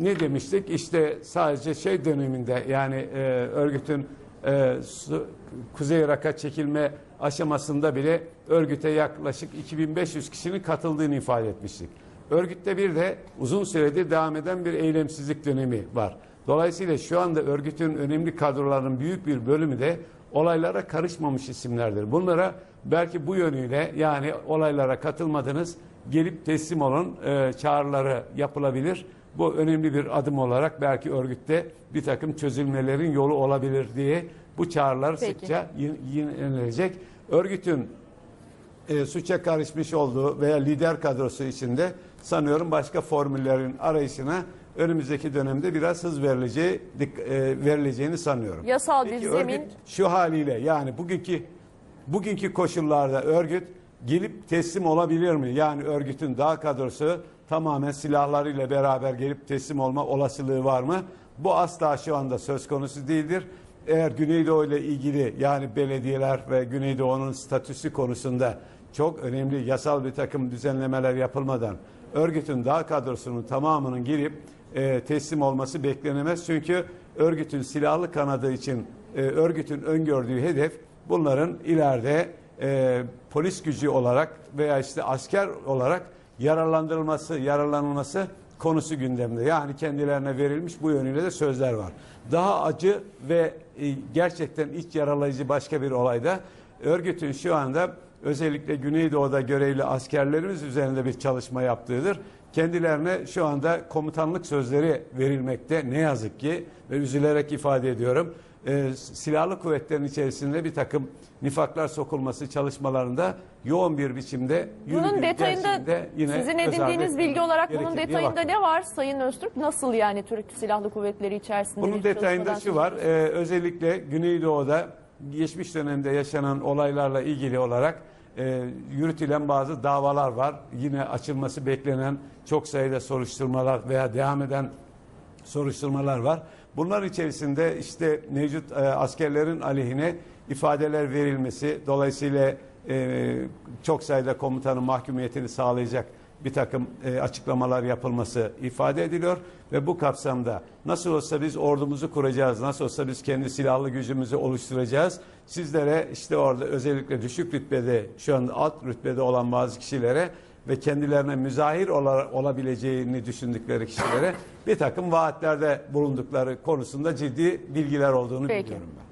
ne demiştik? İşte sadece şey döneminde yani e, örgütün e, su- Kuzey Irak'a çekilme aşamasında bile örgüte yaklaşık 2500 kişinin katıldığını ifade etmiştik. Örgütte bir de uzun süredir devam eden bir eylemsizlik dönemi var. Dolayısıyla şu anda örgütün önemli kadrolarının büyük bir bölümü de olaylara karışmamış isimlerdir. Bunlara belki bu yönüyle yani olaylara katılmadınız gelip teslim olun e, çağrıları yapılabilir. Bu önemli bir adım olarak belki örgütte bir takım çözülmelerin yolu olabilir diye bu çağrılar Peki. sıkça yineleecek. Örgütün e, suça karışmış olduğu veya lider kadrosu içinde sanıyorum başka formüllerin arayışına önümüzdeki dönemde biraz hız verileceği dik- e, verileceğini sanıyorum. Yasal bir Peki zemin şu haliyle yani bugünkü bugünkü koşullarda örgüt gelip teslim olabilir mi? Yani örgütün dağ kadrosu tamamen silahlarıyla beraber gelip teslim olma olasılığı var mı? Bu asla şu anda söz konusu değildir. Eğer Güneydoğu ile ilgili yani belediyeler ve Güneydoğu'nun statüsü konusunda çok önemli yasal bir takım düzenlemeler yapılmadan örgütün dağ kadrosunun tamamının girip e, teslim olması beklenemez. Çünkü örgütün silahlı kanadı için e, örgütün öngördüğü hedef bunların ileride e, polis gücü olarak veya işte asker olarak yararlandırılması, yararlanılması konusu gündemde. Yani kendilerine verilmiş bu yönüyle de sözler var. Daha acı ve e, gerçekten iç yaralayıcı başka bir olayda örgütün şu anda özellikle Güneydoğu'da görevli askerlerimiz üzerinde bir çalışma yaptığıdır. Kendilerine şu anda komutanlık sözleri verilmekte ne yazık ki ve üzülerek ifade ediyorum. E, silahlı kuvvetlerin içerisinde bir takım nifaklar sokulması çalışmalarında yoğun bir biçimde bunun yürüdüğü detayında yine sizin edindiğiniz bilgi olarak bunun detayında ne var Sayın Öztürk? Nasıl yani Türk Silahlı Kuvvetleri içerisinde Bunun detayında şu var. Ee, özellikle Güneydoğu'da geçmiş dönemde yaşanan olaylarla ilgili olarak e, yürütülen bazı davalar var. Yine açılması beklenen çok sayıda soruşturmalar veya devam eden soruşturmalar var. Bunlar içerisinde işte mevcut e, askerlerin aleyhine ifadeler verilmesi, dolayısıyla e, çok sayıda komutanın mahkumiyetini sağlayacak bir takım e, açıklamalar yapılması ifade ediliyor ve bu kapsamda nasıl olsa biz ordumuzu kuracağız, nasıl olsa biz kendi silahlı gücümüzü oluşturacağız. Sizlere işte orada özellikle düşük rütbede şu an alt rütbede olan bazı kişilere ve kendilerine müzahir ola- olabileceğini düşündükleri kişilere bir takım vaatlerde bulundukları konusunda ciddi bilgiler olduğunu Peki. biliyorum ben.